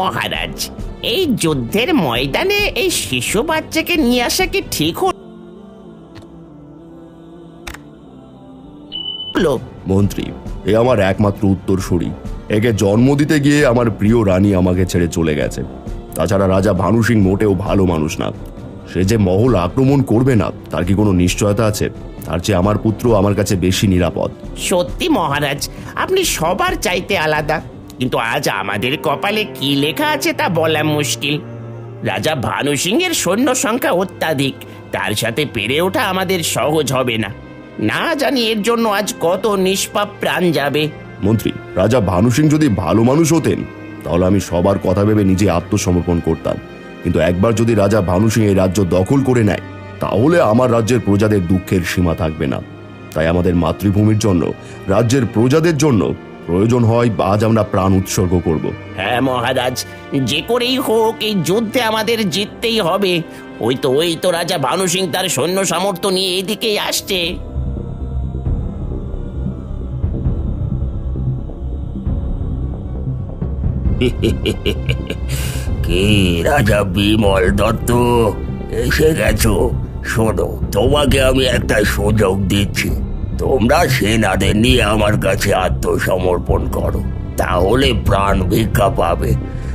মহারাজ এই যুদ্ধের ময়দানে এই শিশু বাচ্চাকে নিয়ে আসা কি ঠিক হলো? মন্ত্রী এ আমার একমাত্র উত্তরসূরি। একে জন্ম দিতে গিয়ে আমার প্রিয় রানী আমাকে ছেড়ে চলে গেছে। তাছাড়া রাজা ভানু সিং মোটেও ভালো মানুষ না। সে যে মহল আক্রমণ করবে না তার কি কোনো নিশ্চয়তা আছে? তার চেয়ে আমার পুত্র আমার কাছে বেশি নিরাপদ। সত্যি মহারাজ আপনি সবার চাইতে আলাদা। কিন্তু আজ আমাদের কপালে কি লেখা আছে তা বলা মুশকিল। রাজা ভানু সিংয়ের সৈন্য সংখ্যা অত্যাধিক, তার সাথে পেরে ওঠা আমাদের সহজ হবে না। না জানি এর জন্য আজ কত নিষ্পাপ প্রাণ যাবে। মন্ত্রী, রাজা ভানু সিং যদি ভালো মানুষ হতেন, তাহলে আমি সবার কথা ভেবে নিজে আত্মসমর্পণ করতাম। কিন্তু একবার যদি রাজা ভানু সিং এই রাজ্য দখল করে নেয়, তাহলে আমার রাজ্যের প্রজাদের দুঃখের সীমা থাকবে না। তাই আমাদের মাতৃভূমির জন্য, রাজ্যের প্রজাদের জন্য প্রয়োজন হয় আজ আমরা প্রাণ উৎসর্গ করব। হ্যাঁ মহারাজ যে করেই হোক এই যুদ্ধে আমাদের জিততেই হবে। ওই তো ওই তো রাজা ভানু সিং তার সৈন্য সামর্থ্য নিয়ে এদিকেই আসছে। কে রাজা বিমল দত্ত? এসে গেছো। শোনো তোমাকে আমি একটা সুযোগ দিচ্ছি। তোমরা সেনাদের নিয়ে আমার কাছে আত্মসমর্পণ করো। তাহলে প্রাণ ভিক্ষা পাবে।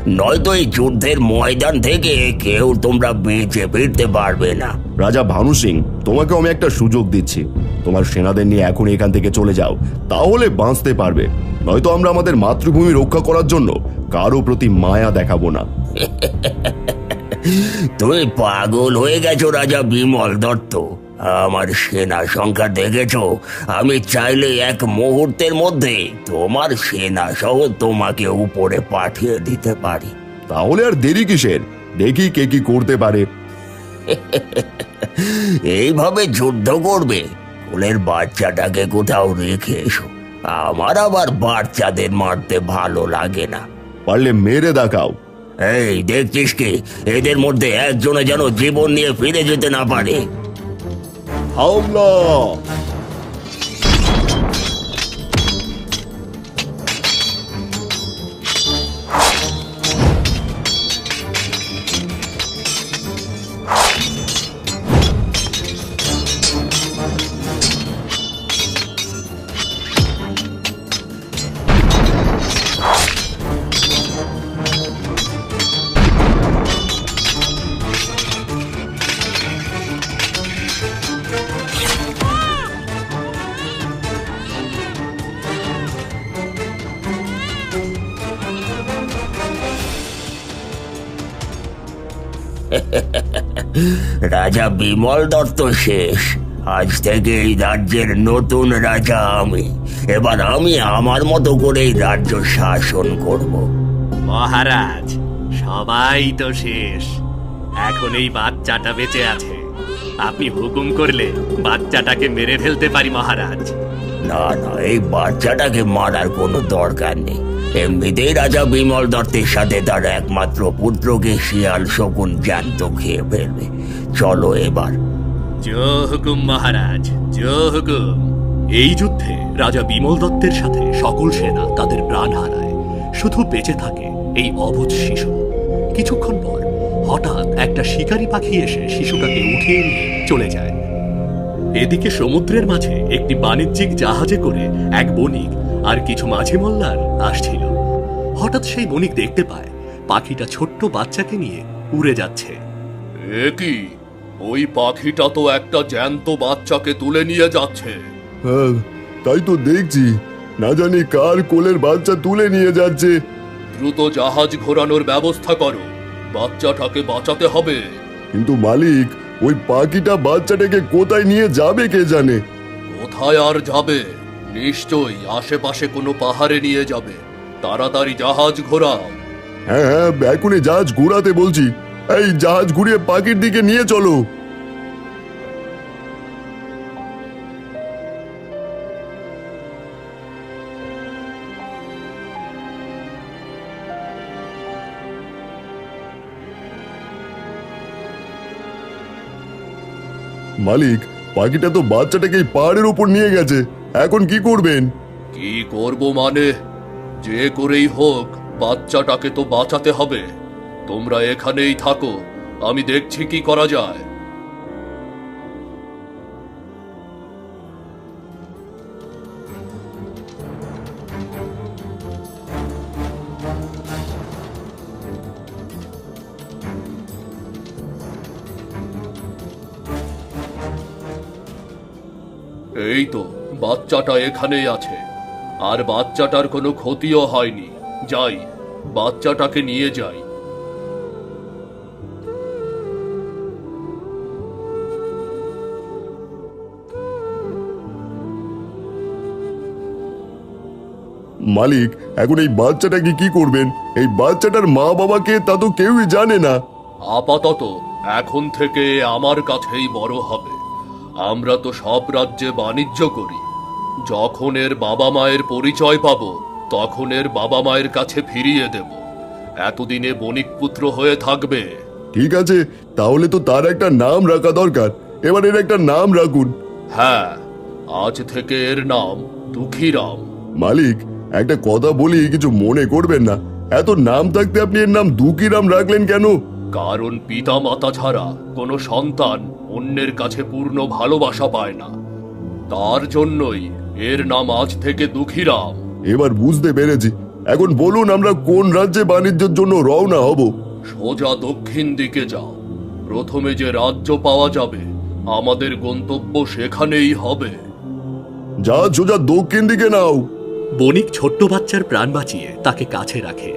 নয়তো এই যুদ্ধের ময়দান থেকে কেউ তোমরা বেঁচে ফিরতে পারবে না। রাজা ভানু সিং তোমাকে আমি একটা সুযোগ দিচ্ছি। তোমার সেনাদের নিয়ে এখন এখান থেকে চলে যাও তাহলে বাঁচতে পারবে। নয়তো আমরা আমাদের মাতৃভূমি রক্ষা করার জন্য কারও প্রতি মায়া দেখাবো না। তুমি পাগল হয়ে গেছো রাজা বিমল দত্ত। আমার সেনা সংখ্যা দেখেছ? আমি চাইলে এক মুহূর্তের মধ্যে তোমার সেনা সহ তোমাকে উপরে পাঠিয়ে দিতে পারি। তাহলে আর দেরি কিসের? দেখি কে কি করতে পারে। এইভাবে যুদ্ধ করবে। কোলের বাচ্চাটাকে কোথাও রেখে এসো। আমার আবার বাচ্চাদের মারতে ভালো লাগে না। পারলে মেরে দেখাও। এই দেখছিস কি? এদের মধ্যে একজনে যেন জীবন নিয়ে ফিরে যেতে না পারে। হামলা রাজা বিমল দত্ত শেষ। আজ থেকে এই রাজ্যের নতুন রাজা আমি। এবার আমি আমার মতো করে এই রাজ্য শাসন করব। মহারাজ সবাই তো শেষ। এখন এই বাচ্চাটা বেঁচে আছে। আপনি হুকুম করলে বাচ্চাটাকে মেরে ফেলতে পারি মহারাজ। না না এই বাচ্চাটাকে মারার কোনো দরকার নেই। এমনিতেই রাজা বিমল দত্তের সাথে তার একমাত্র পুত্রকে শিয়াল শকুন জ্যান্ত খেয়ে ফেলবে। চলো এবার। জো মহারাজ এই যুদ্ধে রাজা বিমল দত্তের সাথে সকল সেনা তাদের প্রাণ হারায়, শুধু বেঁচে থাকে এই অবুধ শিশু। কিছুক্ষণ পর হঠাৎ একটা শিকারী পাখি এসে শিশুটাকে উঠিয়ে নিয়ে চলে যায়। এদিকে সমুদ্রের মাঝে একটি বাণিজ্যিক জাহাজে করে এক বণিক আর কিছু মাঝি মোল্লার আসছিল। হঠাৎ সেই বণিক দেখতে পায় পাখিটা ছোট্ট বাচ্চাকে নিয়ে উড়ে যাচ্ছে। এ কি? ওই পাখিটা তো একটা জ্যান্ত বাচ্চাকে তুলে নিয়ে যাচ্ছে। হ্যাঁ তাই তো দেখছি। না জানি কার কোলের বাচ্চা তুলে নিয়ে যাচ্ছে। দ্রুত জাহাজ ঘোরানোর ব্যবস্থা করো। বাচ্চাটাকে বাঁচাতে হবে। কিন্তু মালিক ওই পাখিটা বাচ্চাটাকে কোথায় নিয়ে যাবে কে জানে? কোথায় আর যাবে? নিশ্চয়ই আশেপাশে কোনো পাহাড়ে নিয়ে যাবে। তাড়াতাড়ি জাহাজ ঘোরাও। হ্যাঁ হ্যাঁ এখনই জাহাজ ঘুরাতে বলছি। এই জাহাজ ঘুরিয়ে পাখির দিকে নিয়ে চলো। মালিক, পাখিটা তো বাচ্চাটাকে পাহাড়ের উপর নিয়ে গেছে। এখন কি করবেন? কি করব মানে? যে করেই হোক, বাচ্চাটাকে তো বাঁচাতে হবে। তোমরা এখানেই থাকো, আমি দেখছি কি করা যায়। এই তো। বাচ্চাটা এখানেই আছে। আর বাচ্চাটার কোনো ক্ষতিও হয়নি। যাই বাচ্চাটাকে নিয়ে যাই। মালিক এখন এই বাচ্চাটাকে কি করবেন? এই বাচ্চাটার মা বাবাকে তা তো কেউই জানে না। আপাতত এখন থেকে আমার কাছেই বড় হবে। আমরা তো সব রাজ্যে বাণিজ্য করি। যখন এর বাবা মায়ের পরিচয় পাব তখন এর বাবা মায়ের কাছে ফিরিয়ে দেব। এতদিনে বণিক পুত্র হয়ে থাকবে। ঠিক আছে তাহলে তো তার একটা নাম রাখা দরকার। এবার এর একটা নাম রাখুন। হ্যাঁ আজ থেকে এর নাম দুঃখীরাম। মালিক একটা কথা বলি কিছু মনে করবেন না। এত নাম থাকতে আপনি এর নাম দুকিরাম রাখলেন কেন? কারণ পিতা মাতা ছাড়া কোনো সন্তান অন্যের কাছে পূর্ণ ভালোবাসা পায় না। তার জন্যই এর নাম আজ থেকে দুঃখীরাম। এবার বুঝতে পেরেছি। এখন বলুন আমরা কোন রাজ্যে বাণিজ্যের জন্য রওনা হব? সোজা দক্ষিণ দিকে যাও। প্রথমে যে রাজ্য পাওয়া যাবে আমাদের গন্তব্য সেখানেই হবে। যা সোজা দক্ষিণ দিকে নাও। বণিক ছোট্ট বাচ্চার প্রাণ বাঁচিয়ে তাকে কাছে রাখে।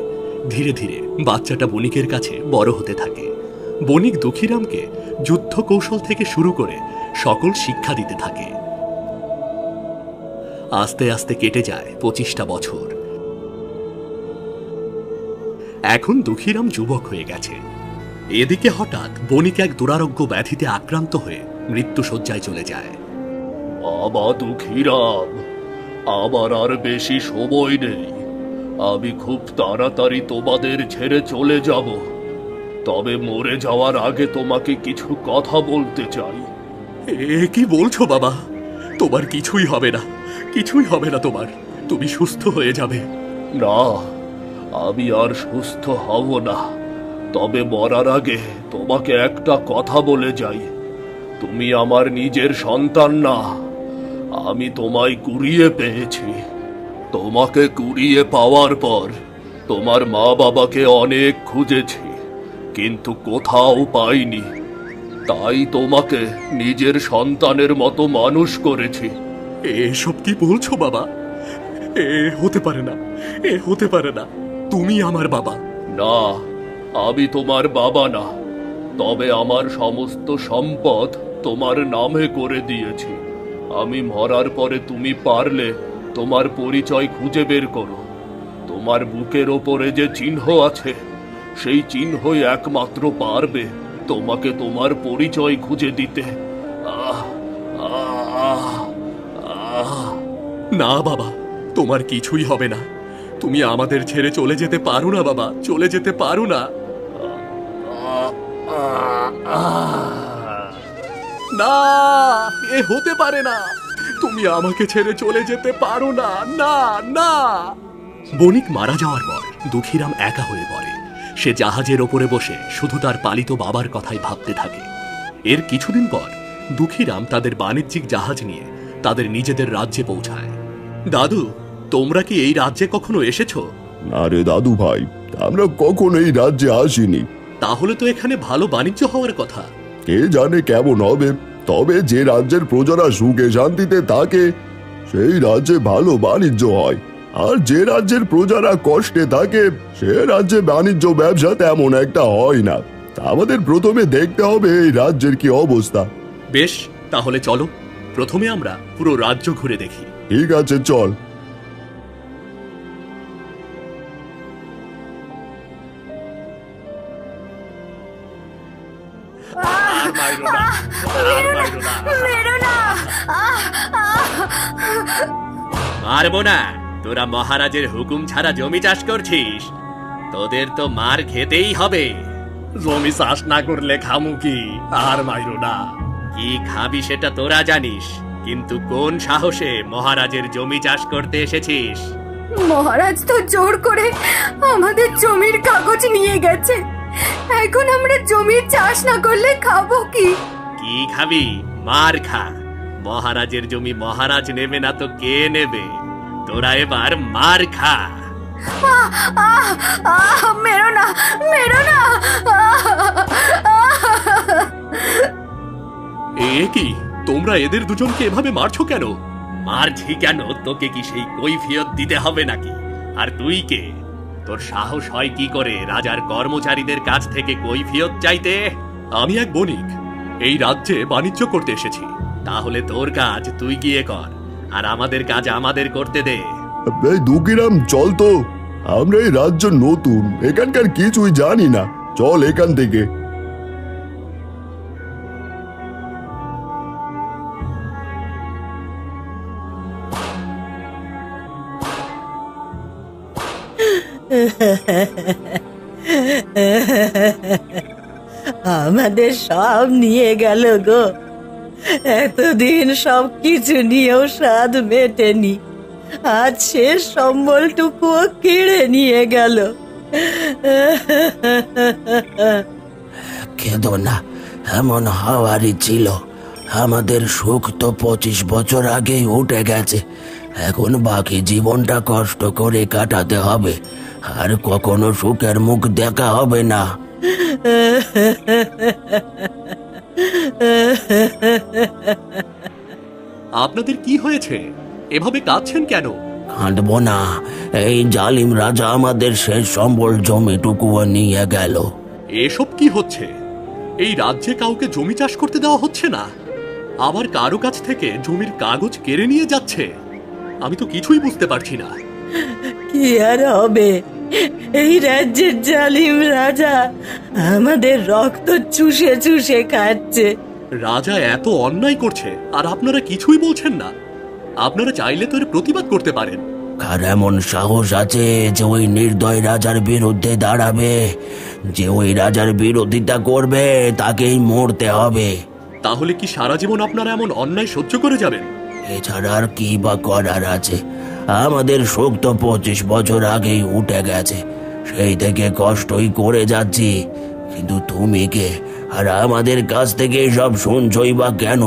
ধীরে ধীরে বাচ্চাটা বণিকের কাছে বড় হতে থাকে। বণিক দুঃখীরামকে যুদ্ধ কৌশল থেকে শুরু করে সকল শিক্ষা দিতে থাকে। আস্তে আস্তে কেটে যায় পঁচিশটা বছর। এখন দুঃখীরাম যুবক হয়ে গেছে। এদিকে হঠাৎ বণিক এক দুরারোগ্য ব্যাধিতে আক্রান্ত হয়ে মৃত্যুশয্যায় চলে যায়। বাবা দুঃখীরাম আমার আর বেশি সময় নেই। আমি খুব তাড়াতাড়ি তোমাদের ছেড়ে চলে যাব। তবে মরে যাওয়ার আগে তোমাকে কিছু কথা বলতে চাই। এ কি বলছো বাবা? তোমার কিছুই হবে না। কিছুই হবে না তোমার। তুমি সুস্থ হয়ে যাবে। না, আমি আর সুস্থ হব না। তবে মরার আগে তোমাকে একটা কথা বলে যাই। তুমি আমার নিজের সন্তান না। আমি তোমায় কুড়িয়ে পেয়েছি। তোমাকে কুড়িয়ে পাওয়ার পর তোমার মা বাবাকে অনেক খুঁজেছি, কিন্তু কোথাও পাইনি। তাই তোমাকে নিজের সন্তানের মতো মানুষ করেছি। এসব কি বলছো, বাবা? এ হতে পারে না, এ হতে পারে না। তুমি আমার বাবা। না, আমি তোমার বাবা না। তবে আমার সমস্ত সম্পদ তোমার নামে করে দিয়েছি। আমি মরার পরে তুমি পারলে তোমার পরিচয় খুঁজে বের করো। তোমার বুকের ওপরে যে চিহ্ন আছে, সেই চিহ্নই একমাত্র পারবে তোমাকে তোমার পরিচয় খুঁজে দিতে। না, বাবা, তোমার কিছুই হবে না। তুমি আমাদের ছেড়ে চলে যেতে পারো না, বাবা, চলে যেতে পারো না। না, এ হতে পারে না। তুমি আমাকে ছেড়ে চলে যেতে পারো না না না। বণিক মারা যাওয়ার পর দুঃখীরাম একা হয়ে পড়ে। সে জাহাজের ওপরে বসে শুধু তার পালিত বাবার কথাই ভাবতে থাকে। এর কিছুদিন পর দুঃখীরাম তাদের বাণিজ্যিক জাহাজ নিয়ে তাদের নিজেদের রাজ্যে পৌঁছায়। দাদু তোমরা কি এই রাজ্যে কখনো এসেছ? না রে দাদু ভাই আমরা কখনো এই রাজ্যে আসিনি। তাহলে তো এখানে ভালো বাণিজ্য হওয়ার কথা। কে জানে কেমন হবে তবে যে রাজ্যের প্রজারা সুখে শান্তিতে থাকে সেই রাজ্যে ভালো বাণিজ্য হয়। আর যে রাজ্যের প্রজারা কষ্টে থাকে সে রাজ্যে বাণিজ্য ব্যবসা তেমন একটা হয় না। আমাদের প্রথমে দেখতে হবে এই রাজ্যের কি অবস্থা। বেশ তাহলে চলো প্রথমে আমরা পুরো রাজ্য ঘুরে দেখি। ঠিক আছে চল। মারবো না। তোরা মহারাজের হুকুম ছাড়া জমি চাষ করছিস। তোদের তো মার খেতেই হবে। জমি চাষ না করলে খামু কি? আর মাইরো না। কি খাবি সেটা তোরা জানিস। কিন্তু কোন সাহসে মহারাজের জমি চাষ করতে এসেছিস? মহারাজ তো জোর করে আমাদের জমির কাগজ নিয়ে গেছে। এখন আমরা জমির চাষ না করলে খাব কি? কি খাবি? মার খা। মহারাজের জমি মহারাজ নেবে না তো কে নেবে? তোরা এবার মার খা। মেরো না মেরো না। এ কি? তোমরা এদের দুজনকে এভাবে মারছো কেন? মারছি কেন? তোকে কি সেই কৈফিয়ত দিতে হবে নাকি? আর তুই কে? তোর সাহস হয় কি করে রাজার কর্মচারীদের কাছ থেকে কৈফিয়ত চাইতে? আমি এক বণিক। এই রাজ্যে বাণিজ্য করতে এসেছি। তাহলে তোর কাজ তুই গিয়ে কর আর আমাদের কাজ আমাদের করতে দে। দুকিরাম চল তো। আমরা এই রাজ্য নতুন এখানকার কিছুই জানি না। চল এখান থেকে। আমাদের সব নিয়ে গেল গো। এতদিন সব কিছু নিয়েও স্বাদ মেটেনি। আজ শেষ সম্বলটুকুও কেড়ে নিয়ে গেল। কেঁদো না, এমন হওয়ারই ছিল। আমাদের সুখ তো পঁচিশ বছর আগেই উঠে গেছে। এখন বাকি জীবনটা কষ্ট করে কাটাতে হবে। আর কখনো সুখের মুখ দেখা হবে না। আপনাদের কি হয়েছে? এভাবে কাঁদছেন কেন? কাঁদবো না। এই জালিম রাজা আমাদের শেষ সম্বল জমিটুকুও নিয়ে গেল। এসব কি হচ্ছে? এই রাজ্যে কাউকে জমি চাষ করতে দেওয়া হচ্ছে না। আবার কারও কাছ থেকে জমির কাগজ কেড়ে নিয়ে যাচ্ছে। আমি তো কিছুই বুঝতে পারছি না। কি আর হবে? এই রাজ্যের জালিম রাজা আমাদের রক্ত চুষে চুষে খাচ্ছে। রাজা এত অন্যায় করছে আর আপনারা কিছুই বলছেন না। আপনারা চাইলে তো এর প্রতিবাদ করতে পারেন। কার এমন সাহস আছে যে ওই নির্দয় রাজার বিরুদ্ধে দাঁড়াবে? যে ওই রাজার বিরোধিতা করবে তাকেই মরতে হবে। তাহলে কি সারা জীবন আপনারা এমন অন্যায় সহ্য করে যাবেন? এছাড়া আর কি বা করার আছে? আমাদের শোক তো পঁচিশ বছর আগেই উঠে গেছে। সেই থেকে কষ্টই করে যাচ্ছি। কিন্তু তুমি কে? আর আমাদের কাছ থেকে সব শুনছই বা কেন?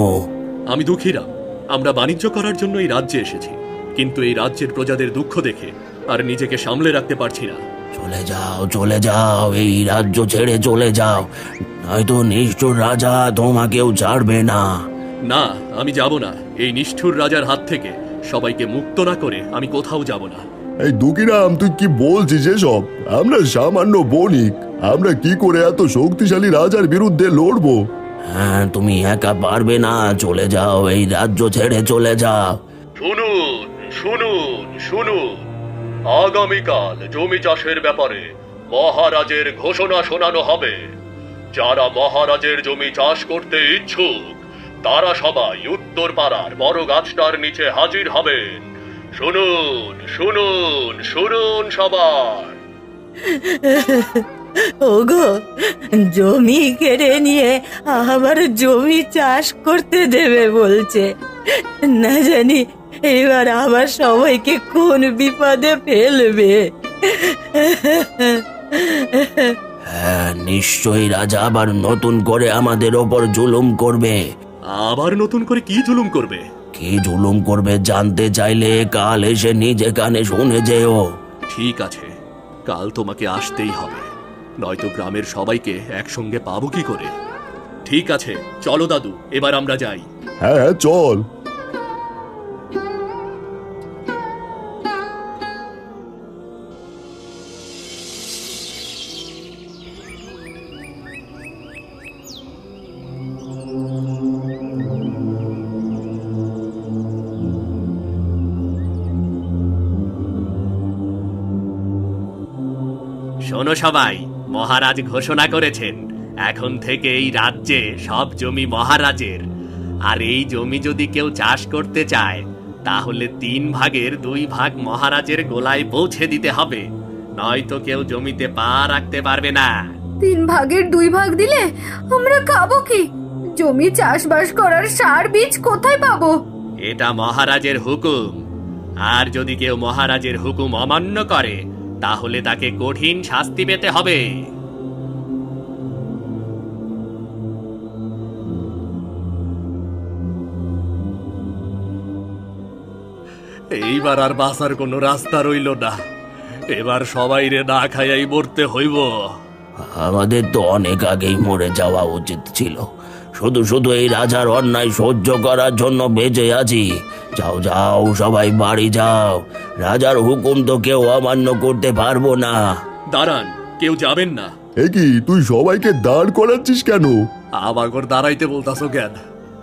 আমি দুঃখীরা আমরা বাণিজ্য করার জন্য এই রাজ্যে এসেছি। কিন্তু এই রাজ্যের প্রজাদের দুঃখ দেখে আর নিজেকে সামলে রাখতে পারছি না। চলে যাও চলে যাও এই রাজ্য ছেড়ে চলে যাও। নয়তো নিষ্ঠুর রাজা তোমাকেও ছাড়বে না। না আমি যাব না। এই নিষ্ঠুর রাজার হাত থেকে। সবাইকে মুক্ত না করে আমি কোথাও যাব না। এই দুকিরাম তুই কি বলছিস এসব? আমরা সামান্য বণিক। আমরা কি করে এত শক্তিশালী রাজার বিরুদ্ধে লড়বো? হ্যাঁ তুমি একা পারবে না। চলে যাও এই রাজ্য ছেড়ে চলে যাও শুনুন শুনুন শুনুন। আগামীকাল জমি চাষের ব্যাপারে মহারাজের ঘোষণা শোনানো হবে। যারা মহারাজের জমি চাষ করতে ইচ্ছুক তারা সবাই উত্তর পাড়ার বড় গাছটার নিচে হাজির হবেন শুনুন শুনুন শুনুন সবার। ওগো জমি কেড়ে নিয়ে আবার জমি চাষ করতে দেবে বলছে। না জানি এবার আবার সবাইকে কোন বিপদে ফেলবে। হ্যাঁ নিশ্চয়ই রাজা আবার নতুন করে আমাদের ওপর জুলুম করবে। আবার নতুন করে কি জুলুম করবে? কি জুলুম করবে জানতে চাইলে কাল এসে নিজে কানে শুনে যেও। ঠিক আছে কাল তোমাকে আসতেই হবে। নয়তো গ্রামের সবাইকে একসঙ্গে পাবো কি করে? ঠিক আছে চলো দাদু এবার আমরা যাই। হ্যাঁ হ্যাঁ চল। শোনো সবাই মহারাজ ঘোষণা করেছেন এখন থেকে এই রাজ্যে সব জমি মহারাজের। আর এই জমি যদি কেউ চাষ করতে চায় তাহলে তিন ভাগের দুই ভাগ মহারাজের গোলায় পৌঁছে দিতে হবে নয়তো কেউ জমিতে পা রাখতে পারবে না। তিন ভাগের দুই ভাগ দিলে আমরা খাব কি? জমি চাষবাস করার সার বীজ কোথায় পাবো? এটা মহারাজের হুকুম। আর যদি কেউ মহারাজের হুকুম অমান্য করে তাহলে তাকে কঠিন শাস্তি পেতে হবে। এইবার আর বাঁচার কোনো রাস্তা রইল না। এবার সবাই রে না খাইয়াই মরতে হইব। আমাদের তো অনেক আগেই মরে যাওয়া উচিত ছিল। শুধু শুধু এই রাজার অন্যায় সহ্য করার জন্য বেঁচে আছি। যাও যাও সবাই বাড়ি যাও। রাজার হুকুম তো কেউ অমান্য করতে পারব না। দাঁড়ান কেউ যাবেন না। এ কি তুই সবাইকে দাঁড় করাচ্ছিস কেন? আমাগর দাঁড়াইতে বলতাছো কেন?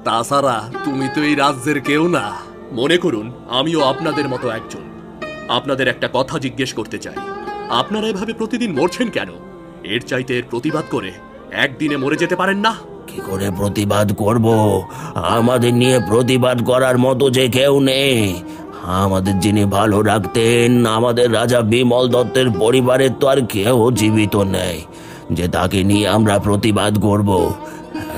তাছাড়া তুমি তো এই রাজ্যের কেউ না। মনে করুন আমিও আপনাদের মতো একজন। আপনাদের একটা কথা জিজ্ঞেস করতে চাই। আপনারা এভাবে প্রতিদিন মরছেন কেন? এর চাইতে এর প্রতিবাদ করে একদিনে মরে যেতে পারেন না? কি করে প্রতিবাদ করব? আমাদের নিয়ে প্রতিবাদ করার মতো যে কেউ নেই। আমাদের যিনি ভালো রাখতেন আমাদের রাজা বিমল দত্তের পরিবারের তো আর কেউ জীবিত নেই। যে তাকে নিয়ে আমরা প্রতিবাদ করব।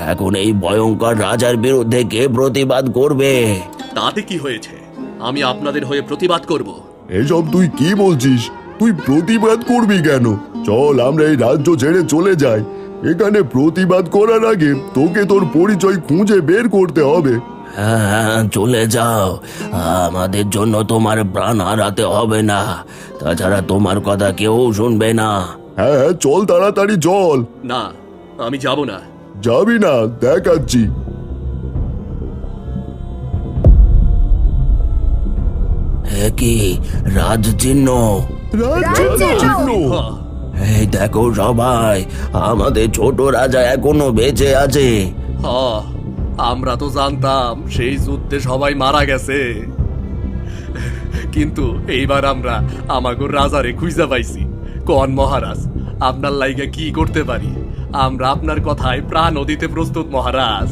এখন এই ভয়ঙ্কর রাজার বিরুদ্ধে কে প্রতিবাদ করবে? তাতে কি হয়েছে? আমি আপনাদের হয়ে প্রতিবাদ করব। এসব তুই কি বলছিস? তুই প্রতিবাদ করবি কেন? চল আমরা এই রাজ্য ছেড়ে চলে যাই। এখানে প্রতিবাদ করার আগে তোকে তোর পরিচয় খুঁজে বের করতে হবে। হ্যাঁ চলে যাও। আমাদের জন্য তোমার প্রাণ হারাতে হবে না। তাছাড়া তোমার কথা কেউ শুনবে না। হ্যাঁ হ্যাঁ চল তাড়াতাড়ি চল। না আমি যাব না। যাবি না দেখাচ্ছি। কি রাজ চিহ্ন রাজ্যের চিহ্ন। এই দেখো সবাই আমাদের ছোট রাজা এখনও বেঁচে আছে। হ আমরা তো জানতাম সেই যুদ্ধে সবাই মারা গেছে। কিন্তু এইবার আমরা আমাগো রাজারে খুঁজা পাইছি। কন মহারাজ আপনার লাইগা কি করতে পারি? আমরা আপনার কথায় প্রাণও দিতে প্রস্তুত মহারাজ।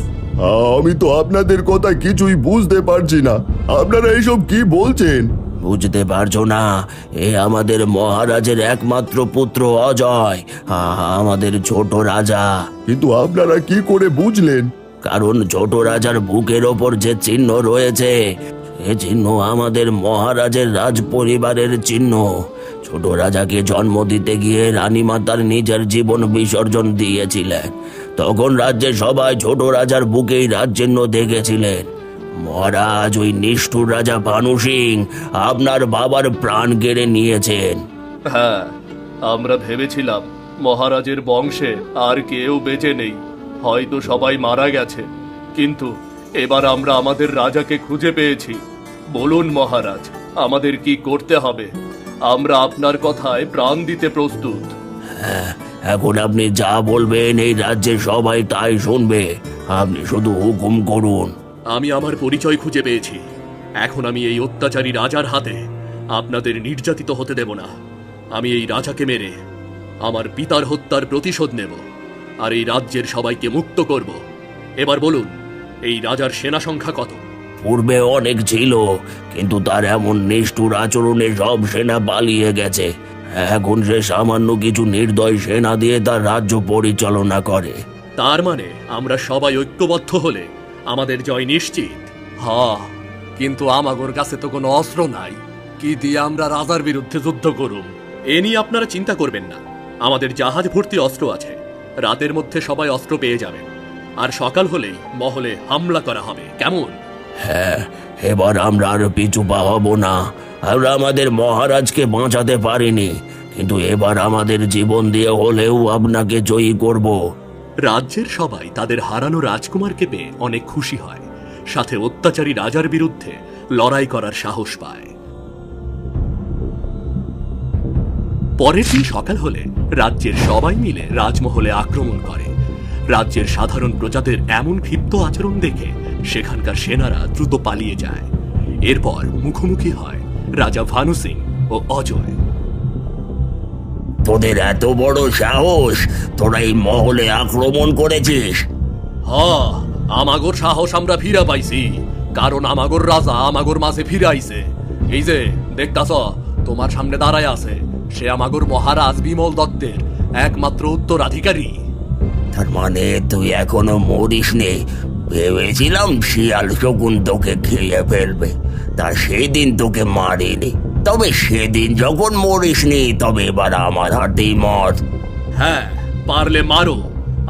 আমি তো আপনাদের কথা কিছুই বুঝতে পারছি না। আপনারা এইসব কি বলছেন? বুঝতে পারছ না? এ আমাদের মহারাজের একমাত্র পুত্র অজয়। আমাদের ছোট রাজা। কিন্তু আপনারা কি করে বুঝলেন? কারণ ছোট রাজার বুকের ওপর যে চিহ্ন রয়েছে সে চিহ্ন আমাদের মহারাজের রাজ পরিবারের চিহ্ন। ছোট রাজাকে জন্ম দিতে গিয়ে রানীমা তার নিজের জীবন বিসর্জন দিয়েছিলেন। তখন রাজ্যে সবাই ছোট রাজার বুকেই রাজ চিহ্ন দেখেছিলেন। মহারাজ ওই নিষ্ঠুর রাজা ভানু সিং আপনার বাবার প্রাণ কেড়ে নিয়েছেন। হ্যাঁ আমরা ভেবেছিলাম মহারাজের বংশে আর কেউ বেঁচে নেই। হয়তো সবাই মারা গেছে। কিন্তু এবার আমরা আমাদের রাজাকে খুঁজে পেয়েছি। বলুন মহারাজ আমাদের কি করতে হবে? আমরা আপনার কথায় প্রাণ দিতে প্রস্তুত। হ্যাঁ এখন আপনি যা বলবেন এই রাজ্যে সবাই তাই শুনবে। আপনি শুধু হুকুম করুন। আমি আমার পরিচয় খুঁজে পেয়েছি। এখন আমি এই অত্যাচারী রাজার হাতে আপনাদের নির্যাতিত হতে দেব না। আমি এই রাজাকে মেরে আমার পিতার হত্যার প্রতিশোধ নেব আর এই রাজ্যের সবাইকে মুক্ত করব। এবার বলুন এই রাজার সেনা সংখ্যা কত? পূর্বে অনেক ছিল কিন্তু তার এমন নিষ্ঠুর আচরণে সব সেনা পালিয়ে গেছে। এখন সে সামান্য কিছু নির্দয় সেনা দিয়ে তার রাজ্য পরিচালনা করে। তার মানে আমরা সবাই ঐক্যবদ্ধ হলে আমাদের জয় নিশ্চিত। হ কিন্তু আমাগোর কাছে তো কোনো অস্ত্র নাই। কি দিয়ে আমরা রাজার বিরুদ্ধে যুদ্ধ করুম? এ নিয়ে আপনারা চিন্তা করবেন না। আমাদের জাহাজ ভর্তি অস্ত্র আছে। রাতের মধ্যে সবাই অস্ত্র পেয়ে যাবেন। আর সকাল হলেই মহলে হামলা করা হবে। কেমন? হ্যাঁ এবার আমরা আর পিছু পা হব না। আমরা আমাদের মহারাজকে বাঁচাতে পারিনি। কিন্তু এবার আমাদের জীবন দিয়ে হলেও আপনাকে জয়ী করব। রাজ্যের সবাই তাদের হারানো রাজকুমারকে পেয়ে অনেক খুশি হয়। সাথে অত্যাচারী রাজার বিরুদ্ধে লড়াই করার সাহস পায়। পরের দিন সকাল হলে রাজ্যের সবাই মিলে রাজমহলে আক্রমণ করে। রাজ্যের সাধারণ প্রজাদের এমন ক্ষিপ্ত আচরণ দেখে সেখানকার সেনারা দ্রুত পালিয়ে যায়। এরপর মুখোমুখি হয় রাজা ভানু সিং ও অজয়। তোদের এত বড় সাহস? তোরা এই মহলে আক্রমণ করেছিস। হ আমাগোর সাহস আমরা ফিরা পাইছি। কারণ আমাগোর রাজা আমাগোর মাঝে ফিরে আইছে এই যে দেখতাছ তোমার সামনে দাঁড়ায় আছে। সে আমাগোর মহারাজ বিমল দত্তের একমাত্র উত্তরাধিকারী। তার মানে তুই এখনও মরিস নে ভেবেছিলাম শিয়াল শকুন তোকে খেয়ে ফেলবে। তা সেদিন তোকে মারিনি। তবে সেদিন যখন মরিসনি তবে এবার আমার হাতেই মর হ্যাঁ পারলে মারো,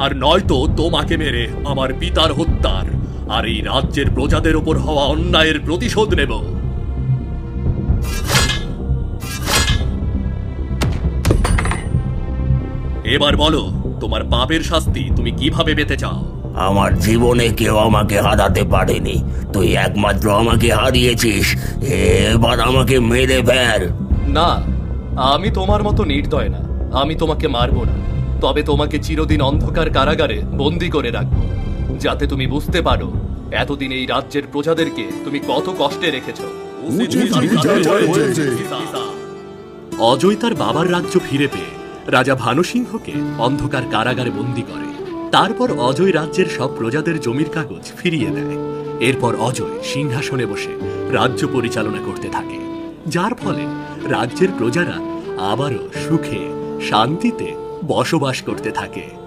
আর নয়তো তোমাকে মেরে আমার পিতার হত্যার আর এই রাজ্যের প্রজাদের ওপর হওয়া অন্যায়ের প্রতিশোধ নেব। এবার বলো, তোমার পাপের শাস্তি তুমি কীভাবে পেতে চাও? আমার জীবনে কেউ আমাকে হারাতে পারেনি। তুই একমাত্র আমাকে হারিয়েছিস। এবার আমাকে মেরে ফেল। না আমি তোমার মতো নির্দয় না। আমি তোমাকে মারবো না। তবে তোমাকে চিরদিন অন্ধকার কারাগারে বন্দি করে রাখব। যাতে তুমি বুঝতে পারো এতদিন এই রাজ্যের প্রজাদেরকে তুমি কত কষ্টে রেখেছ। অজয় তার বাবার রাজ্য ফিরে পেয়ে রাজা ভানুসিংহকে অন্ধকার কারাগারে বন্দি করে। তারপর অজয় রাজ্যের সব প্রজাদের জমির কাগজ ফিরিয়ে দেয়। এরপর অজয় সিংহাসনে বসে রাজ্য পরিচালনা করতে থাকে। যার ফলে রাজ্যের প্রজারা আবারও সুখে, শান্তিতে বসবাস করতে থাকে।